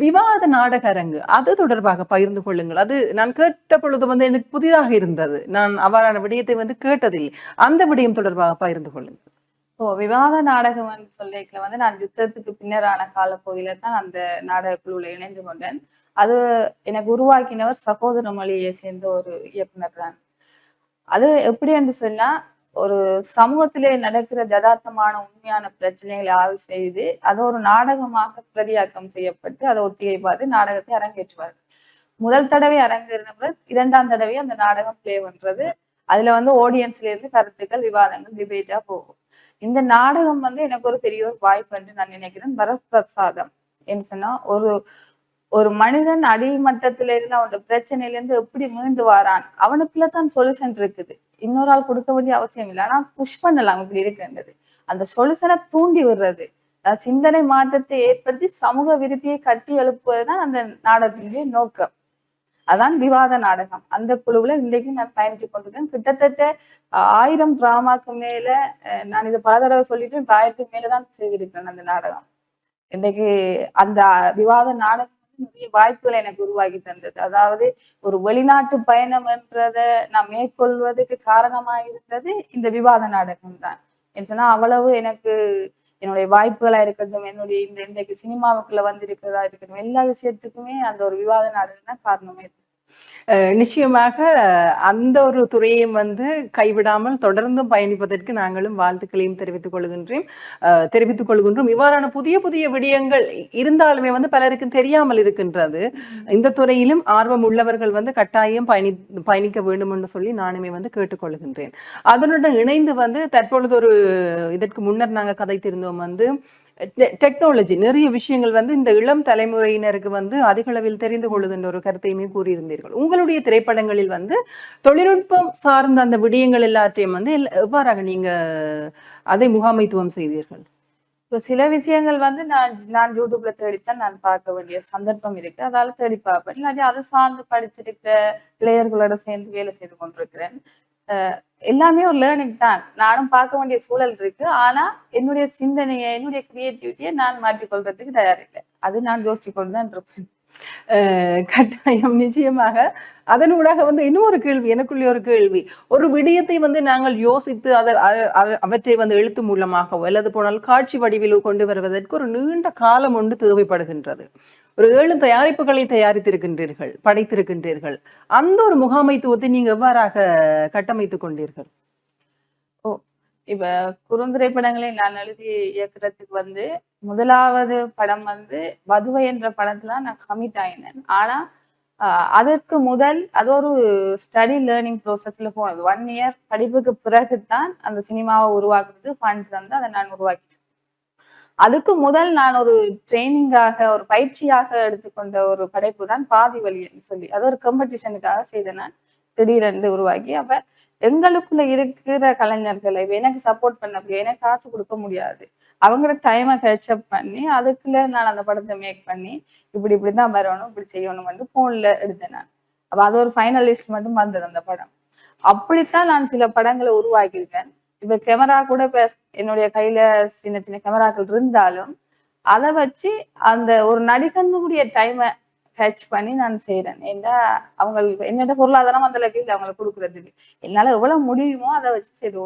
விவாத நாடக அரங்கு அது தொடர்பாக பகிர்ந்து கொள்ளுங்கள். அது நான் கேட்ட பொழுது வந்து எனக்கு புதிதாக இருந்தது. நான் அவ்வாறான விடயத்தை வந்து கேட்டதில்லை. அந்த விடயம் தொடர்பாக பகிர்ந்து கொள்ளுங்கள். ஓ விவாத நாடகம் வந்து சொல்லிக்கல வந்து நான் யுத்தத்துக்கு பின்னரான காலப்பகுதியில தான் அந்த நாடக குழுவில் இணைந்து கொண்டேன். அது எனக்கு உருவாக்கினவர் சகோதர மொழியை சேர்ந்த ஒரு இயக்குனர் தான். அது எப்படி என்று சொன்னா ஒரு சமூகத்திலே நடக்கிற ஜதார்த்தமான உண்மையான பிரச்சனைகளை ஆய்வு செய்து அதை ஒரு நாடகமாக பிரதியாக்கம் செய்யப்பட்டு அதை ஒத்திகை பார்த்து நாடகத்தை அரங்கேற்றுவார்கள் முதல் தடவை அரங்கேறினப்ப இரண்டாம் தடவை அந்த நாடகம் பிளே பண்றது. அதுல வந்து ஆடியன்ஸ்ல இருந்து கருத்துக்கள் விவாதங்கள் டிபேட்டா போகும். இந்த நாடகம் வந்து எனக்கு ஒரு பெரிய ஒரு வாய்ப்பு என்று நான் நினைக்கிறேன். வரப்பிரசாதம் என்ன சொன்னா ஒரு ஒரு மனிதன் அடிமட்டத்தில இருந்து அவனோட பிரச்சனையில இருந்து எப்படி மீண்டு வாரான் அவனுக்குள்ள தான் சொல்யூஷன் இருக்குது. இன்னொரு ஆள் கொடுக்க வேண்டிய அவசியம் இல்லை. ஆனா புஷ் பண்ணலாம் இப்படி இருக்குன்றது. அந்த சொல்யூஷனை தூண்டி விடுறது. சிந்தனை மாற்றத்தை ஏற்படுத்தி சமூக விருத்தியை கட்டி எழுப்புவதுதான் அந்த நாடகத்தினுடைய நோக்கம். அதான் விவாத நாடகம். அந்த குழுவுல இன்றைக்கு நான் பயணித்து கொண்டிருக்கேன். கிட்டத்தட்ட ஆயிரம் டிராமாக்கு மேல நான் இதை பல தடவை சொல்லிட்டு இப்போ ஆயிரத்துக்கு மேலதான் செய்திருக்கிறேன் அந்த நாடகம். இன்றைக்கு அந்த விவாத நாடகம் நிறைய வாய்ப்புகளை எனக்கு உருவாக்கி தந்தது. அதாவது ஒரு வெளிநாட்டு பயணம் என்றதை நான் மேற்கொள்வதற்கு காரணமா இருந்தது இந்த விவாத நாடகம் தான் என்ன சொன்னா அவ்வளவு எனக்கு என்னுடைய வாய்ப்புகளா இருக்கட்டும் என்னுடைய இந்த இன்றைக்கு சினிமாவுக்குள்ள வந்திருக்கிறதா இருக்கட்டும் எல்லா விஷயத்துக்குமே அந்த ஒரு விவாத நாடகம் தான் காரணமே இருக்கு. நிச்சயமாக அந்த ஒரு துறையையும் வந்து கைவிடாமல் தொடர்ந்து பயணிப்பதற்கு நாங்களும் வாழ்த்துக்களையும் தெரிவித்துக் கொள்கின்றோம் அஹ் தெரிவித்துக் கொள்கின்றோம். இவ்வாறான புதிய புதிய விடயங்கள் இருந்தாலுமே வந்து பலருக்கு தெரியாமல் இருக்கின்றது. இந்த துறையிலும் ஆர்வம் உள்ளவர்கள் வந்து கட்டாயம் பயணி பயணிக்க வேண்டும் என்று சொல்லி நானுமே வந்து கேட்டுக்கொள்கின்றேன். அதனுடன் இணைந்து வந்து தற்பொழுது ஒரு இதற்கு முன்னர் நாங்க கதைத்திருந்தோம் வந்து டெக்னாலஜி. நிறைய விஷயங்கள் வந்து இந்த இளம் தலைமுறையினருக்கு வந்து அதிக அளவில் தெரிந்து கொள்ளுதுன்ற ஒரு கருத்தையுமே கூறியிருந்தீர்கள். உங்களுடைய திரைப்படங்களில் வந்து தொழில்நுட்பம் சார்ந்த அந்த விடயங்கள் எல்லாத்தையும் வந்து எவ்வாறாக நீங்க அதை முகாமைத்துவம் செய்தீர்கள்? இப்போ சில விஷயங்கள் வந்து நான் நான் யூடியூப்ல தேடித்தான் நான் பார்க்க வேண்டிய சந்தர்ப்பம் இருக்கு. அதால தேடி பார்ப்பேன். இல்லாட்டி அது சார்ந்து படிச்சிருக்க பிளேயர்களோட சேர்ந்து வேலை செய்து கொண்டிருக்கிறேன். எல்லாமே ஒரு லேர்னிங் தான். நானும் பார்க்க வேண்டிய சூழல் இருக்கு. ஆனா என்னுடைய சிந்தனையை என்னுடைய கிரியேட்டிவிட்டியை நான் மாற்றிக்கொள்றதுக்கு தயாரில்லை அது நான் யோசிச்சு கொண்டு தான் இருப்பேன். கட்டாயம் நிச்சயமாக. அதனூடாக வந்து இன்னும் ஒரு கேள்வி எனக்குள்ளே ஒரு கேள்வி. ஒரு விடயத்தை வந்து நாங்கள் யோசித்து அதை அவற்றை வந்து எழுத்து மூலமாகவோ அல்லது போனால் காட்சி வடிவிலோ கொண்டு வருவதற்கு ஒரு நீண்ட காலம் ஒன்று தேவைப்படுகின்றது. ஒரு ஏழு தயாரிப்புகளை தயாரித்திருக்கின்றீர்கள் படைத்திருக்கின்றீர்கள். அந்த ஒரு முகாமைத்துவத்தை நீங்க எவ்வாறாக கட்டமைத்துக் கொண்டீர்கள்? ஓ இப்ப குறுந்திரைப்படங்களை நான் எழுதி இயக்கிறதுக்கு வந்து முதலாவது படம் வந்து வதுவை என்ற படத்துல நான் கமிட் ஆயினேன். ஆனா அதற்கு முதல் அது ஒரு ஸ்டடி லேர்னிங் ப்ரோசஸ்ல போனது. ஒன் இயர் படிப்புக்கு பிறகுதான் அந்த சினிமாவை உருவாக்குறது ஃபண்ட் தந்து அதை நான் உருவாக்கிட்டேன். அதுக்கு முதல் நான் ஒரு ட்ரைனிங்காக ஒரு பயிற்சியாக எடுத்துக்கொண்ட ஒரு படைப்பு தான் பாதி வழின்னு சொல்லி அது ஒரு காம்படிஷனுக்காக செய்த நான் திடீரென்று உருவாக்கி அப்ப எங்களுக்குள்ள இருக்கிற கலைஞர்களை எனக்கு சப்போர்ட் பண்ண எனக்கு காசு கொடுக்க முடியாது. அவங்களோட டைமை கேட்சப் பண்ணி அதுக்குள்ள நான் அந்த படத்தை மேக் பண்ணி இப்படி இப்படிதான் வரணும் இப்படி செய்யணும் வந்து போன்ல எடுத்தேன் நான். அப்போ அது ஒரு ஃபைனல் லிஸ்ட் மட்டும் வந்தது அந்த படம். அப்படித்தான் நான் சில படங்களை உருவாக்கியிருக்கேன். இப்ப கேமரா கூட இப்ப என்னுடைய கையில சின்ன சின்ன கேமராக்கள் இருந்தாலும் அதை வச்சு அந்த ஒரு நடிகனுடைய டைமை கேட்ச் பண்ணி நான் செய்யறேன் ஏன்னா அவங்களுக்கு என்னோட பொருளாதாரம் அந்த அளவுக்கு இல்லை அவங்களுக்கு கொடுக்குறதுக்கு. என்னால எவ்வளவு முடியுமோ அதை வச்சு செய்து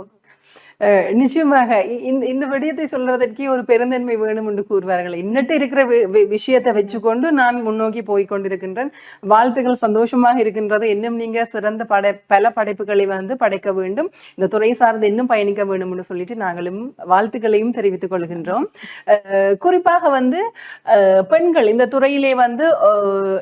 நிச்சயமாக இந்த இந்த விடயத்தை சொல்வதற்கே ஒரு பெருந்தன்மை வேணும் என்று கூறுவார்கள். இன்னட்டு இருக்கிற விஷயத்தை வச்சுக்கொண்டு நான் முன்னோக்கி போய் கொண்டிருக்கின்றேன் வாழ்த்துக்கள் சந்தோஷமாக இருக்கின்றது. இன்னும் நீங்க சிறந்த படை பல படைப்புகளை வந்து படைக்க வேண்டும். இந்த துறை சார்ந்து இன்னும் பயணிக்க வேண்டும் என்று சொல்லிட்டு நாங்களும் வாழ்த்துக்களையும் தெரிவித்துக் கொள்கின்றோம். அஹ் குறிப்பாக வந்து பெண்கள் இந்த துறையிலே வந்து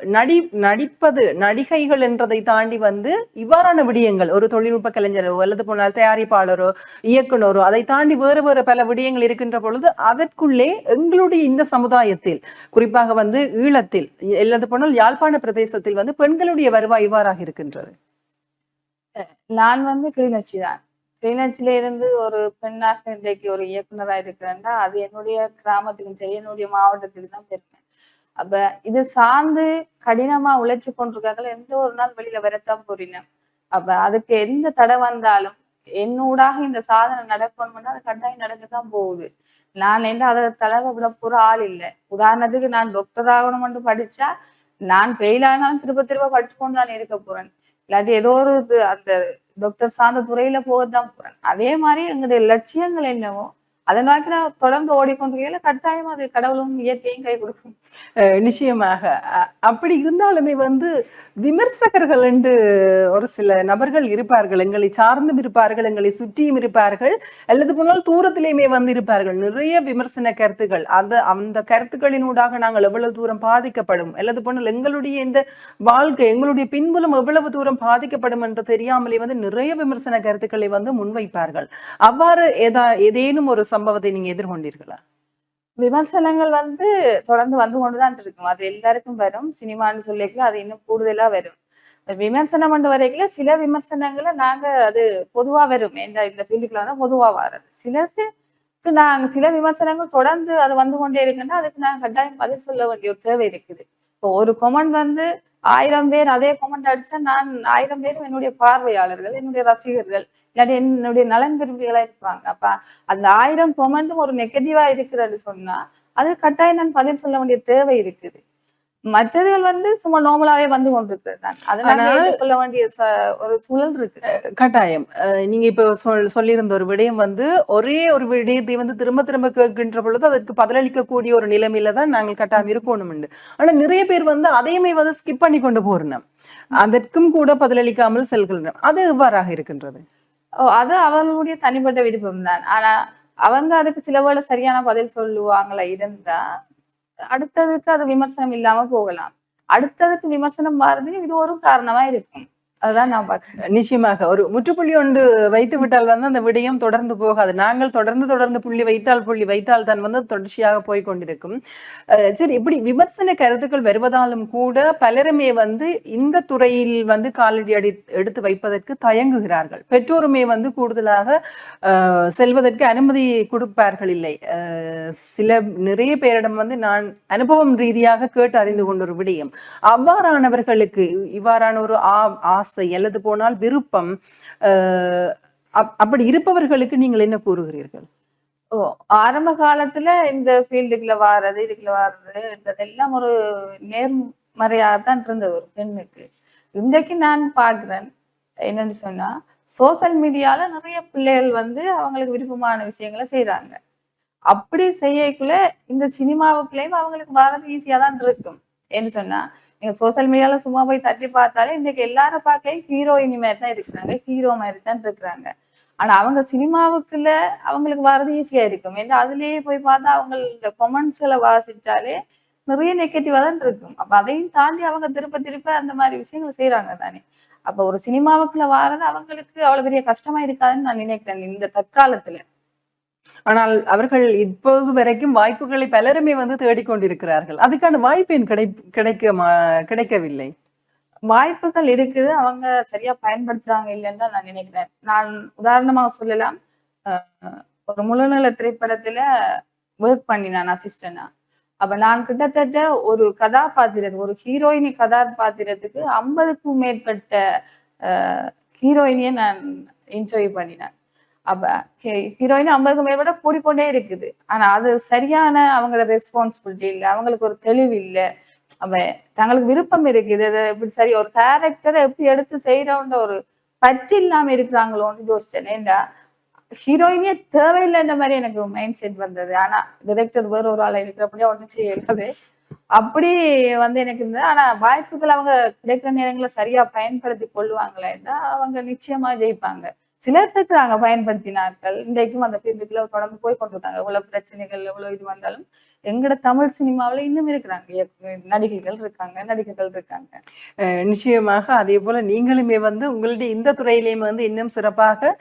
நடி நடிப்பது நடிகைகள் என்றதை தாண்டி வந்து இவ்வாறான விடயங்கள் ஒரு தொழில்நுட்ப கலைஞரோ அல்லது போனால் தயாரிப்பாளரோ இயக்க இயக்குனரோ அதை தாண்டி வேறு வேறு பல விடயங்கள் இருக்கின்ற பொழுது அதற்குள்ளே எங்களுடைய இந்த சமுதாயத்தில் குறிப்பாக வந்து ஈழத்தில் அல்லது போனால் யாழ்ப்பாண பிரதேசத்தில் வந்து பெண்களுடைய வருவாய் இவ்வாறாக இருக்கின்றது. நான் வந்து கிளிநொச்சி தான். கிளிநொச்சியில இருந்து ஒரு பெண்ணாக இன்றைக்கு ஒரு இயக்குனரா இருக்கிறேன்னா அது என்னுடைய கிராமத்துக்கும் சரி என்னுடைய மாவட்டத்துக்கு தான் பெருமை. அப்ப இது சார்ந்து கடினமா உழைச்சு கொண்டிருக்காங்க எந்த ஒரு நாள் வெளியில வரத்தான் போறீங்க. அப்ப அதுக்கு எந்த தடை வந்தாலும் என்னூடாக இந்த சாதனை நடக்கணும்னா அது கட்டாயம் நடக்கத்தான் போகுது. நான் என்ன அதை தடவை விட போற ஆள் இல்லை. உதாரணத்துக்கு நான் டாக்டர் ஆகணும்னு படிச்சா நான் ஃபெயில் ஆனாலும் திரும்ப திரும்ப படிச்சு கொண்டு தான் இருக்க போறேன். இல்லாட்டி ஏதோ ஒரு இது அந்த டாக்டர் சார்ந்த துறையில போகத்தான் போறேன். அதே மாதிரி எங்களுடைய லட்சியங்கள் என்னவோ அதை நோக்கி நான் தொடர்ந்து ஓடிக்கொண்டிருக்கையில கட்டாயம் அது கடவுளும் இயற்கையும் கை கொடுக்கும். நிச்சயமாக. அப்படி இருந்தாலுமே வந்து விமர்சகர்கள் என்று ஒரு சில நபர்கள் இருப்பார்கள் எங்களை சார்ந்தும் இருப்பார்கள் எங்களை சுற்றியும் இருப்பார்கள் அல்லது போனால் தூரத்திலேயுமே வந்து இருப்பார்கள் நிறைய விமர்சன கருத்துக்கள். அந்த அந்த கருத்துக்களினூடாக நாங்கள் எவ்வளவு தூரம் பாதிக்கப்படும் அல்லது போனால் எங்களுடைய இந்த வாழ்க்கை எங்களுடைய பின்புலம் எவ்வளவு தூரம் பாதிக்கப்படும் என்று தெரியாமலே வந்து நிறைய விமர்சன கருத்துக்களை வந்து முன்வைப்பார்கள். அவ்வாறு ஏதா ஏதேனும் ஒரு சம்பவத்தை நீங்க எதிர்கொண்டீர்களா? விமர்சனங்கள் வந்து தொடர்ந்து வந்து கொண்டுதான் இருக்கும். அது எல்லாருக்கும் வரும். சினிமான்னு சொல்லிக்கல அது இன்னும் கூடுதலா வரும். விமர்சனம் பண்ண வரைக்கும் சில விமர்சனங்களை நாங்க அது பொதுவா வரும். இந்த இந்த ஃபீல்டுக்குள்ள வந்து பொதுவா வர்றது சிலருக்கு நாங்க சில விமர்சனங்கள் தொடர்ந்து அது வந்து கொண்டே இருக்குன்னா அதுக்கு நாங்க கட்டாயம் பதில் சொல்ல வேண்டிய ஒரு தேவை இருக்குது. இப்போ ஒரு கொமெண்ட் வந்து ஆயிரம் பேர் அதே கொமெண்ட் அடிச்சா நான் ஆயிரம் பேரும் என்னுடைய பார்வையாளர்கள் என்னுடைய ரசிகர்கள் இல்லாட்டி என்னுடைய நலன் விரும்பிகளா இருப்பாங்க. அப்ப அந்த ஆயிரம் கொமெண்டும் ஒரு நெகட்டிவா இருக்குதுன்னு சொன்னா அது கட்டாயம் நான் பதில் சொல்ல வேண்டிய தேவை இருக்குது. மற்றதுகள் வந்து சும்மா நார்மலாவே வந்து கொண்டிருக்கிறது தான் அதனால ஏற்றுக்கொள்ள வேண்டிய ஒரு சூழல் இருக்கு கட்டாயம். நீங்க இப்ப சொல் சொல்லியிருந்த ஒரு விடயம் வந்து ஒரே ஒரு விடயத்தை வந்து திரும்ப திரும்ப கேட்கின்ற பொழுது அதற்கு பதிலளிக்கக்கூடிய ஒரு நிலைமையில தான் நாங்கள் கட்டாயம் இருக்கணும் ஆனா நிறைய பேர் வந்து அதையுமே வந்து ஸ்கிப் பண்ணி கொண்டு போறோம் அதற்கும் கூட பதிலளிக்காமல் செல்கின்றன அது எவ்வாறாக இருக்கின்றது? அது அவர்களுடைய தனிப்பட்ட விருப்பம் தான் ஆனா அவங்க அதுக்கு சில வேளை சரியான பதில் சொல்லுவாங்களா இருந்தா அடுத்ததுக்கு அது விமர்சனம் இல்லாம போகலாம். அடுத்ததுக்கு விமர்சனம் மாறுது இது ஒரு காரணமா இருக்கும். அதான் நான் பார்க்குறேன் நிச்சயமாக. ஒரு முற்றுப்புள்ளி ஒன்று வைத்து விட்டால் வந்து அந்த விடயம் தொடர்ந்து போகாது. நாங்கள் தொடர்ந்து தொடர்ந்து புள்ளி வைத்தால் புள்ளி வைத்தால் தான் வந்து தொடர்ச்சியாக போய் கொண்டிருக்கும். சரி இப்படி விமர்சன கருத்துக்கள் வருவதாலும் கூட பலருமே வந்து இந்த துறையில் வந்து காலடி அடி எடுத்து வைப்பதற்கு தயங்குகிறார்கள். பெற்றோருமே வந்து கூடுதலாக அஹ், செல்வதற்கு அனுமதி கொடுப்பார்கள் இல்லை. சில நிறைய பேரிடம் வந்து நான் அனுபவம் ரீதியாக கேட்டு அறிந்து கொண்ட ஒரு விடயம். அவ்வாறானவர்களுக்கு இவ்வாறான ஒரு ஆ- ஆசை அல்லது போனால் விருப்பம் அப்படி இருப்பவர்களுக்கு நீங்கள் என்ன கூறுகிறீர்கள்? ஓ ஆரம்ப காலத்துல இந்த ஃபீல்டுக்குள்ள வாரது இதுக்குள்ள வாரதுன்றதெல்லாம் ஒரு நேர்மறையாக தான் இருந்தது ஒரு பெண்ணுக்கு. இன்றைக்கு நான் பார்க்குறேன் என்னன்னு சொன்னா சோசியல் மீடியால நிறைய பிள்ளைகள் வந்து அவங்களுக்கு விருப்பமான விஷயங்களை செய்யறாங்க அப்படி செய்யக்குள்ள இந்த சினிமாவுக்குள்ளேயும் அவங்களுக்கு வர்றது ஈஸியா தான் இருக்கும். ஏன்னு சொன்னா நீங்க சோசியல் மீடியால சும்மா போய் தட்டி பார்த்தாலே இன்னைக்கு எல்லாரும் பார்க்க ஹீரோயினி மாதிரி தான் இருக்கிறாங்க. ஹீரோ மாதிரி தான் இருக்கிறாங்க. ஆனா அவங்க சினிமாவுக்குள்ள அவங்களுக்கு வர்றது ஈஸியா இருக்கும். ஏன்னா அதுலயே போய் பார்த்தா அவங்க இந்த கொமெண்ட்ஸ்களை வாசிச்சாலே நிறைய நெகட்டிவா தான் இருக்கும். அப்ப அதையும் தாண்டி அவங்க திருப்ப திருப்ப அந்த மாதிரி விஷயங்கள் செய்யறாங்க தானே. அப்ப ஒரு சினிமாவுக்குள்ள வாரது அவங்களுக்கு அவ்வளவு பெரிய கஷ்டமா இருக்காதுன்னு நான் நினைக்கிறேன். இந்த தற்காலத்துல. ஆனால் அவர்கள் இப்போது வரைக்கும் வாய்ப்புகளை பலருமே வந்து தேடிக்கொண்டிருக்கிறார்கள். அதுக்கான வாய்ப்பு என் கிடை கிடைக்க கிடைக்கவில்லை. வாய்ப்புகள் இருக்குது. அவங்க சரியா பயன்படுத்துறாங்க இல்லைன்னு தான் நான் நினைக்கிறேன். நான் உதாரணமாக சொல்லலாம். ஒரு முழுநல திரைப்படத்துல ஒர்க் பண்ணினான் அசிஸ்டண்டா அப்ப நான் கிட்டத்தட்ட ஒரு கதாபாத்திரத்துக்கு ஒரு ஹீரோயினி கதாபாத்திரத்துக்கு ஐம்பதுக்கும் மேற்பட்ட ஹீரோயினியை நான் என்ஜாய் பண்ணினேன். அப்ப ஹீரோயின் ஐம்பதுக்கு மேற்பட கூடிக்கொண்டே இருக்குது. ஆனா அது சரியான அவங்களோட ரெஸ்பான்சிபிலிட்டி இல்லை. அவங்களுக்கு ஒரு தெளிவு இல்லை. அவ தங்களுக்கு விருப்பம் இருக்குது. இப்படி சரி ஒரு கேரக்டரை எப்படி எடுத்து செய்யறோன்ற ஒரு பற்று இல்லாம இருக்கிறாங்களோன்னு யோசிச்சேன். ஏண்டா ஹீரோயினே தேவையில்லைன்ற மாதிரி எனக்கு மைண்ட் செட் வந்தது. ஆனா டிரெக்டர் வேற ஒரு ஆளை இருக்கிறபடியா ஒண்ணு செய்யறது அப்படி வந்து எனக்கு இருந்தது. ஆனா வாய்ப்புகள் அவங்க கிடைக்கிற நேரங்களை சரியா பயன்படுத்தி கொள்ளுவாங்களேன்னா அவங்க நிச்சயமா ஜெயிப்பாங்க. சிலர் இருக்கிறாங்க பயன்படுத்தினார்கள். இன்றைக்கும் அந்த ஃபீல்டுக்குள்ள தொடர்ந்து போய் கொண்டிருக்காங்க. எவ்வளவு பிரச்சனைகள் எவ்வளவு இது வந்தாலும் எங்கட தமிழ் சினிமாவுல இன்னும் இருக்கிறாங்க. நடிகைகள் இருக்காங்க நடிகர்கள் இருக்காங்க. நிச்சயமாக அதே போல நீங்களுமே வந்து உங்களுடைய இந்த துறையிலேயும் வந்து இன்னும் சிறப்பாக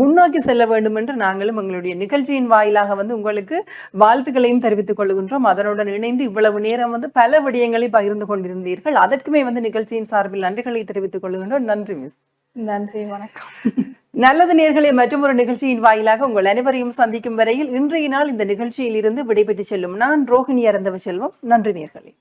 முன்னோக்கி செல்ல வேண்டும் என்று நாங்களும் எங்களுடைய நிகழ்ச்சியின் வாயிலாக வந்து உங்களுக்கு வாழ்த்துக்களையும் தெரிவித்துக் கொள்கின்றோம். அதனுடன் இணைந்து இவ்வளவு நேரம் வந்து பல விடயங்களை பகிர்ந்து கொண்டிருந்தீர்கள். அதற்குமே வந்து நிகழ்ச்சியின் சார்பில் நன்றிகளை தெரிவித்துக் கொள்கின்றோம். நன்றி மிஸ். நன்றி வணக்கம். நல்லது நேர்களை மற்றும் ஒரு நிகழ்ச்சியின் வாயிலாக உங்கள் அனைவரையும் சந்திக்கும் வரையில் இன்றைய நாள் இந்த நிகழ்ச்சியில் இருந்து விடைபெற்று செல்லும். நான் ரோஹிணி அறந்தவ செல்வம். நன்றி நேர்களே.